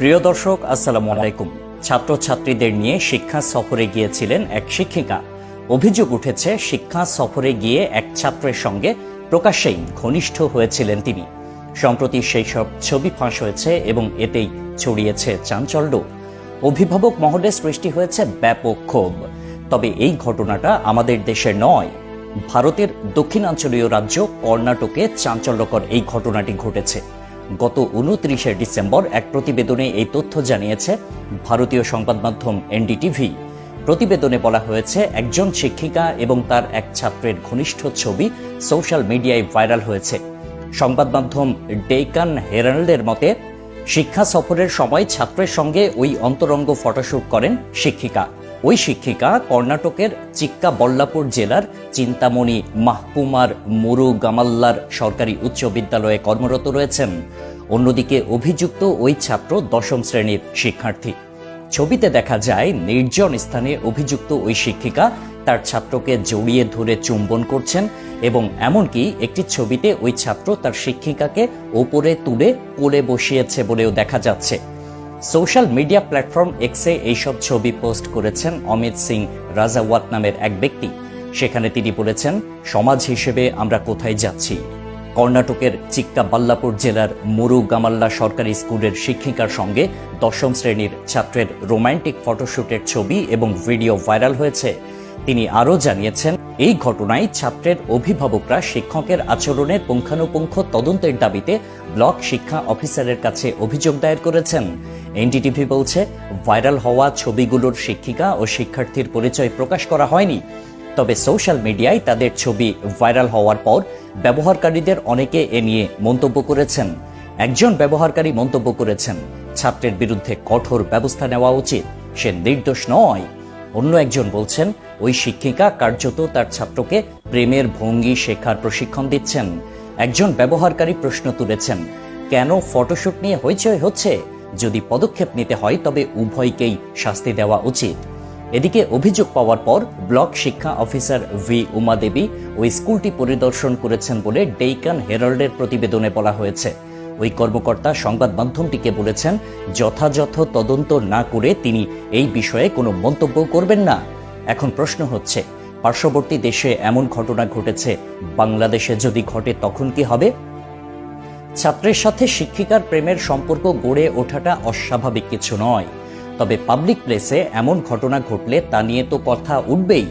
প্রিয় দর্শক, আসসালামু আলাইকুম। ছাত্রছাত্রীদের নিয়ে শিক্ষা সফরে গিয়েছিলেন এক শিক্ষিকা। অভিযোগ উঠেছে, শিক্ষা সফরে গিয়ে এক ছাত্রের সঙ্গে প্রকাশ্যেই ঘনিষ্ঠ হয়েছিলেন তিনি। সম্প্রতি সেই সব ছবি ফাঁস হয়েছে এবং এতেই ছড়িয়েছে চাঞ্চল্য। অভিভাবক মহলে সৃষ্টি হয়েছে ব্যাপক ক্ষোভ। তবে এই ঘটনাটা আমাদের দেশের নয়, ভারতের দক্ষিণাঞ্চলীয় রাজ্য কর্ণাটকে চাঞ্চল্যকর এই ঘটনাটি ঘটেছে। গত উনত্রিশে ডিসেম্বর এক প্রতিবেদনে এই তথ্য জানিয়েছে ভারতীয় সংবাদ মাধ্যম এনডিটিভি। প্রতিবেদনে বলা হয়েছে, একজন শিক্ষিকা এবং তার এক ছাত্রের ঘনিষ্ঠ ছবি সোশ্যাল মিডিয়ায় ভাইরাল হয়েছে। সংবাদ মাধ্যম ডেকান হেরাল্ডের মতে, শিক্ষা সফরের সময় ছাত্রের সঙ্গে ওই অন্তরঙ্গ ফটোশ্যুট করেন শিক্ষিকা। ওই শিক্ষিকা কর্ণাটকের চিক্কাবল্লাপুর জেলার চিন্তামণি মাহকুমার মুরু গামাল্লার সরকারি উচ্চ বিদ্যালয়ে কর্মরত রয়েছেন। অন্যদিকে অভিযুক্ত ওই ছাত্র দশম শ্রেণির শিক্ষার্থী। ছবিতে দেখা যায়, নির্জন স্থানে অভিযুক্ত ওই শিক্ষিকা তার ছাত্রকে জড়িয়ে ধরে চুম্বন করছেন এবং এমনকি একটি ছবিতে ওই ছাত্র তার শিক্ষিকাকে ওপরে তুলে কোলে বসিয়েছে বলেও দেখা যাচ্ছে। সোশ্যাল মিডিয়া প্ল্যাটফর্ম এক্সে এইসব ছবি পোস্ট করেছেন অমিত সিং রাজাওয়াত নামের এক ব্যক্তি। সেখানে তিনি বলেছেন, সমাজ হিসেবে আমরা কোথায় যাচ্ছি? কর্ণাটকের চিক্কাবাল্লাপুর জেলার মুরু গামাল্লা সরকারি স্কুলের শিক্ষিকার সঙ্গে দশম শ্রেণির ছাত্রের রোমান্টিক ফটোশ্যুটের ছবি এবং ভিডিও ভাইরাল হয়েছে। তিনি আরও জানিয়েছেন এই ঘটনায় ছাত্রের অভিভাবকরা শিক্ষকের আচরণের পুঙ্খানুপুঙ্খ তদন্তের দাবিতে ব্লক শিক্ষা অফিসারের কাছে অভিযোগ দায়ের করেছেন। এনডিটিভি বলছে, ভাইরাল হওয়া ছবিগুলোর শিক্ষিকা ও শিক্ষার্থীর পরিচয় প্রকাশ করা হয়নি। তবে সোশ্যাল মিডিয়ায় তাদের ছবি ভাইরাল হওয়ার পর ব্যবহারকারীদের অনেকে এ নিয়ে মন্তব্য করেছেন। একজন ব্যবহারকারী মন্তব্য করেছেন, ছাত্রের বিরুদ্ধে কঠোর ব্যবস্থা নেওয়া উচিত, সে নির্দোষ নয়। অন্য একজন বলছেন, ওই শিক্ষিকা কার্যত তার ছাত্রকে প্রেমের ভঙ্গি শেখার প্রশিক্ষণ দিচ্ছেন। একজন ব্যবহারকারী প্রশ্ন তুলেছেন, কেন ফটোশুট নিয়ে হইচই হচ্ছে? যদি পদক্ষেপ নিতে হয়, তবে উভয়কেই শাস্তি দেওয়া উচিত। এদিকে অভিযোগ পাওয়ার পর ব্লক শিক্ষা অফিসার ভি. উমা দেবী ওই স্কুলটি পরিদর্শন করেছেন বলে ডেইকান হেরাল্ডের প্রতিবেদনে বলা হয়েছে। ওই কর্মকর্তা সংবাদ মাধ্যমটিকে বলেছেন, যথাযথ তদন্ত না করে তিনি এই বিষয়ে কোনো মন্তব্য করবেন না। এখন প্রশ্ন হচ্ছে, পার্শ্ববর্তী দেশে এমন ঘটনা ঘটেছে, বাংলাদেশে যদি ঘটে তখন কি হবে? ছাত্রের সাথে শিক্ষিকার প্রেমের সম্পর্ক গড়ে ওঠাটা অস্বাভাবিক কিছু নয়। তবে পাবলিক প্লেসে এমন ঘটনা ঘটলে তা নিয়ে তো কথা উঠবেই।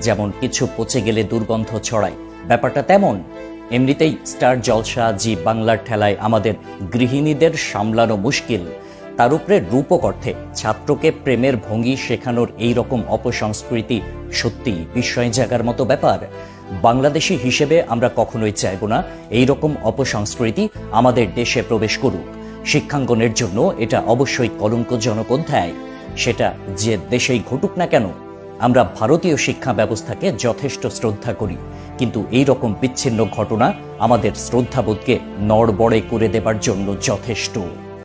যেমন কিছু পচে গেলে দুর্গন্ধ ছড়ায়। ব্যাপারটা তেমন। এমনিতেই স্টার জলসা জি বাংলার ঠেলায় আমাদের গৃহিণীদের সামলানো মুশকিল। তার উপরে রূপক অর্থে ছাত্রকে প্রেমের ভঙ্গি শেখানোর এই রকম অপসংস্কৃতি সত্যি বিস্ময় জাগার মতো ব্যাপার। বাংলাদেশি হিসেবে আমরা কখনোই চাইব না এই রকম অপসংস্কৃতি আমাদের দেশে প্রবেশ করুক। শিক্ষাঙ্গনের জন্য এটা অবশ্যই কলঙ্কজনক অধ্যায়। সেটা যে দেশেই ঘটুক না কেন আমরা ভারতীয় শিক্ষা ব্যবস্থাকে যথেষ্ট শ্রদ্ধা করি, কিন্তু এই রকম বিচ্ছিন্ন ঘটনা আমাদের শ্রদ্ধাবোধকে নড়বড়ে করে দেবার জন্য যথেষ্ট।